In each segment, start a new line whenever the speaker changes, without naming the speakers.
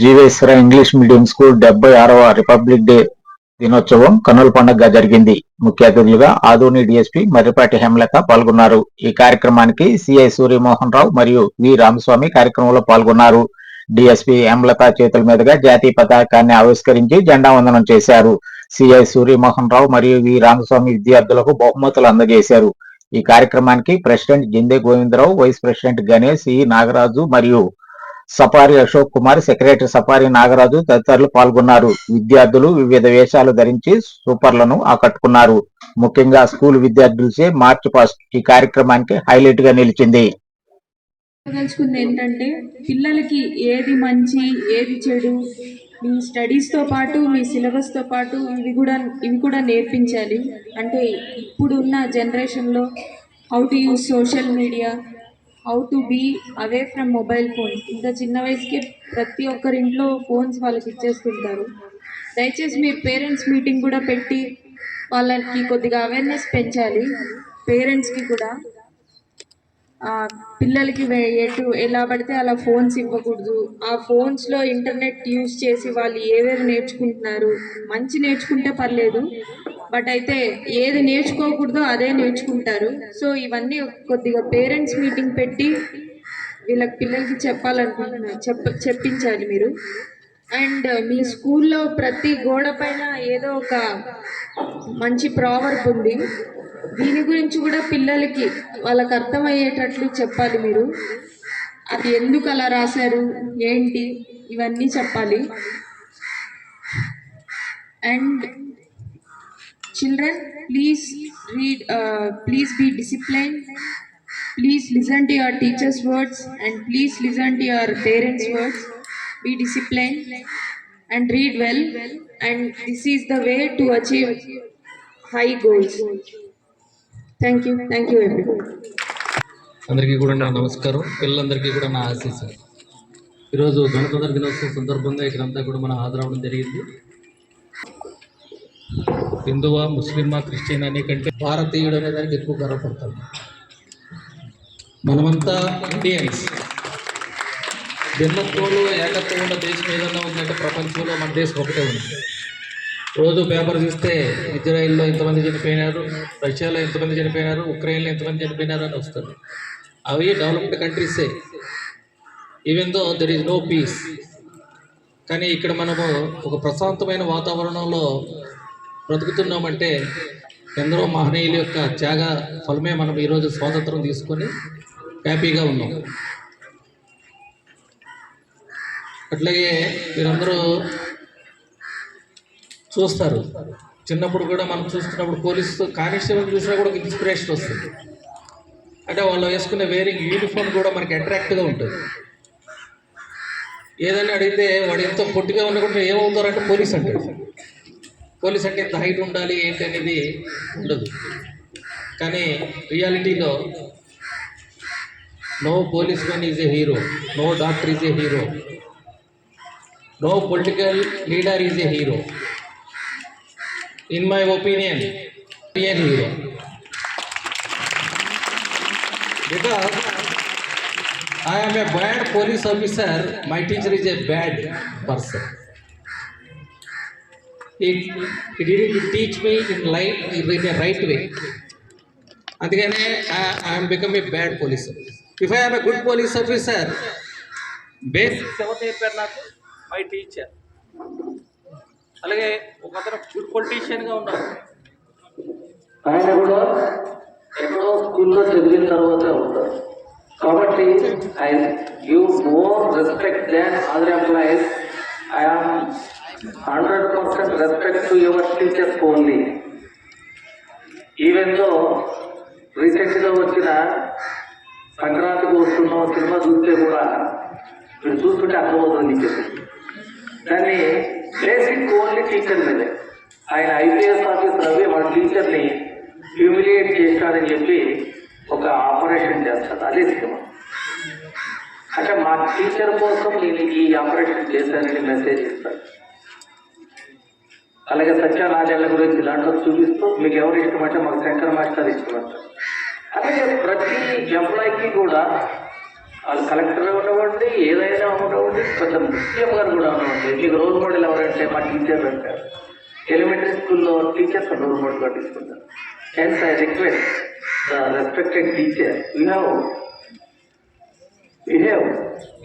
జీవేశ్వర English medium school డెబ్బై ఆరవ republic day దినోత్సవం కన్నుల పండుగగా జరిగింది. ముఖ్య అతిథులుగా ఆదోని డిఎస్పీ మర్రిపాటి హేమలత పాల్గొన్నారు. ఈ కార్యక్రమానికి సిఐ సూర్యమోహన్ రావు మరియు వి రామస్వామి కార్యక్రమంలో పాల్గొన్నారు. డిఎస్పీ హేమలత చేతుల మీదుగా జాతీయ పతాకాన్ని ఆవిష్కరించి జెండా వందనం చేశారు. సిఐ సూర్యమోహన్ రావు మరియు వి రామస్వామి విద్యార్థులకు బహుమతులు అందజేశారు. ఈ కార్యక్రమానికి president Jinde Govindarao vice president Ganesh E Nagaraju మరియు సఫారి అశోక్ కుమార్ సెక్రటరీ సఫారి నాగరాజు తదితరులు పాల్గొన్నారు. విద్యార్థులు వివిధ వేషాలు ధరించి సూపర్లను ఆకట్టుకున్నారు. ముఖ్యంగా స్కూల్ విద్యార్థులచే మార్చ్ పాస్ట్ ఈ కార్యక్రమానికి హైలైట్గా నిలిచింది
ఏంటంటే పిల్లలకి ఏది మంచి ఏది చెడు మీ స్టడీస్తో పాటు మీ సిలబస్తో పాటు ఇవి కూడా ఇవి కూడా నేర్పించాలి. అంటే ఇప్పుడున్న జనరేషన్లో how to use social media how to be away from mobile phones ఇంత చిన్న వయసుకి ప్రతి ఒక్కరి ఇంట్లో ఫోన్స్ వాళ్ళకి ఇచ్చేస్తుంటారు. దయచేసి మీరు పేరెంట్స్ మీటింగ్ కూడా పెట్టి వాళ్ళకి కొద్దిగా అవేర్నెస్ పెంచాలి. పేరెంట్స్కి కూడా. పిల్లలకి ఎటు ఎలా పడితే అలా ఫోన్స్ ఇవ్వకూడదు. ఆ ఫోన్స్లో ఇంటర్నెట్ యూస్ చేసి వాళ్ళు ఏవేవి నేర్చుకుంటున్నారు. మంచి నేర్చుకుంటే పర్లేదు. బట్ అయితే ఏది నేర్చుకోకూడదో అదే నేర్చుకుంటారు. సో ఇవన్నీ కొద్దిగా పేరెంట్స్ మీటింగ్ పెట్టి వీళ్ళకి పిల్లలకి చెప్పాలనుకుంటున్నారు చెప్ప చెప్పించాలి మీరు. అండ్ uh, మీ స్కూల్లో ప్రతి గోడ పైన ఏదో ఒక మంచి ప్రావర్బ్ ఉంది. దీని గురించి కూడా పిల్లలకి వాళ్ళకి అర్థమయ్యేటట్లు చెప్పాలి మీరు. అది ఎందుకు అలా రాశారు? ఏంటి? ఇవన్నీ చెప్పాలి. And children please read please be discipline please listen to your teachers words and please listen to your parents words be discipline and read well and this is the way to achieve high goals thank you thank you very
అందరికీ కూడా నా నమస్కారం. పిల్లలందరికీ కూడా నా ఆశీస్సులు. ఈరోజు గణతంత్ర దినోత్సవం సందర్భంగా ఇక్కడంతా కూడా మనం హాజరవడం జరిగింది. హిందువా ముస్లిమా క్రిస్టియన్ అనే కంటే భారతీయుడు అనే దానికి ఎక్కువ గర్వపడతాం మనమంతా ఇండియన్స్. భిన్నత్వంలో ఏకత్వం ఉన్న దేశం ఏదన్నా ఉందంటే ప్రపంచంలో మన దేశం ఒకటే ఉంది. రోజు పేపర్ చూస్తే ఇజ్రాయిల్లో ఎంతమంది చనిపోయినారు రష్యాలో ఎంతమంది చనిపోయినారు ఉక్రెయిన్లో ఎంతమంది చనిపోయినారు అని వస్తుంది. అవి developed కంట్రీసే even though there is no peace కానీ ఇక్కడ మనము ఒక ప్రశాంతమైన వాతావరణంలో బ్రతుకుతున్నామంటే ఎందరో మహనీయుల యొక్క త్యాగ ఫలమే మనం ఈరోజు స్వాతంత్రం తీసుకొని హ్యాపీగా ఉన్నాం. అట్లాగే మీరందరూ చూస్తారు. చిన్నప్పుడు కూడా మనం చూస్తున్నప్పుడు పోలీసు కానిస్టేబుల్ చూసినా కూడా ఒక ఇన్స్పిరేషన్ వస్తుంది. అంటే వాళ్ళు వేసుకునే వేరింగ్ యూనిఫామ్ కూడా మనకి అట్రాక్ట్గా ఉంటుంది. ఏదైనా అడిగితే వాడు ఎంతో పొట్టిగా ఉండకుండా ఏమవుతారంటే పోలీస్ అంటాడు. పోలీస్ అంటే ఇంత హైట్ ఉండాలి ఏంటి అనేది ఉండదు. కానీ రియాలిటీలో no police man is a hero no doctor is a hero no political leader is a hero. In my opinion real hero? Because I am a bad police officer, my teacher is a bad person. He, he didn't teach me in life in a right way. అందుకనే I'm become a bad police if I'm a good police officer basics ఎవరు నేర్పారు నాకు my teacher అలాగే ఒక అతను good పొలిటీషియన్గా ఉన్నారు
ఆయన కూడా ఎక్కడో స్కూల్లో చదివిన తర్వాతే ఉంటారు కాబట్టి I give more respect than other employees I am hundred percent respect to your teachers only even though రీసెంట్గా వచ్చిన సంక్రాంతికి వస్తున్న సినిమా చూస్తే కూడా మీరు చూస్తుంటే అర్థమవుతుంది చెప్పి. దాన్ని బేసిక్ ఓన్లీ టీచర్ మీదే. ఆయన ఐపీఎస్ ఆఫీసర్ అవి వాళ్ళ టీచర్ని హ్యూమిలియేట్ చేస్తాడని చెప్పి ఒక ఆపరేషన్ చేస్తాడు అదే సినిమా. అంటే మా టీచర్ కోసం నేను ఈ ఆపరేషన్ చేశానని మెసేజ్ ఇస్తాను. అలాగే సత్యనారాయణ గురించి దాంట్లో చూపిస్తూ మీకు ఎవరు ఇష్టమంటే మాకు శంకర్ మాస్టర్ ఇష్టమంటారు. అలాగే ప్రతి ఎంప్లాయీకి కూడా
వాళ్ళు కలెక్టర్ ఉండవండి ఏదైనా ఉండవండి కొంచెం సీఎం గారు కూడా ఉండవండి మీకు రోల్ మోడల్ ఎవరంటే మా టీచర్ అంటారు. ఎలిమెంటరీ స్కూల్లో టీచర్స్ రోల్ మోడల్ పట్టించుకుంటారు hence I request the respected teacher you have you have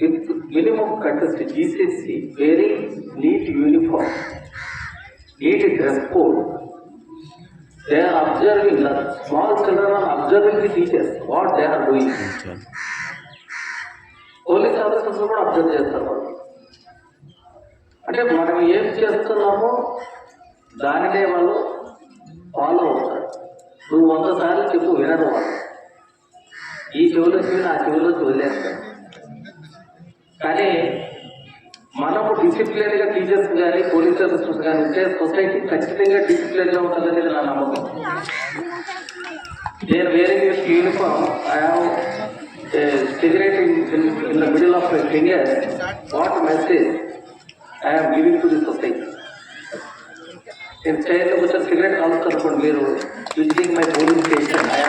with minimum cut GCC very neat uniform ఏంటి dress code? They are observing small children are observing the teachers. What they are doing? Police officers కూడా observe చేస్తారు అంటే మనం ఏం చేస్తున్నామో దానినే వాళ్ళు follow అవుతారు. నువ్వు వంద సార్లు చెప్పు వినరు వాళ్ళు. ఈ చెవిలో చూసి ఆ చెవిలో చూడలేదు కానీ మనకు డిసిప్లిన్గా టీచర్స్ కానీ పోలీస్ ఆఫీసర్స్ కానీ ఉంటే సొసైటీ ఖచ్చితంగా డిసిప్లిన్గా ఉంటుందనేది నా నమ్మకం. నేను వేరే uniform I have cigarette in the middle of finger what message I have giving to the society నేను చైర్లో కూర్చొని సిగరెట్ కాలుస్తారు అనుకోండి మీరు visiting my polling station I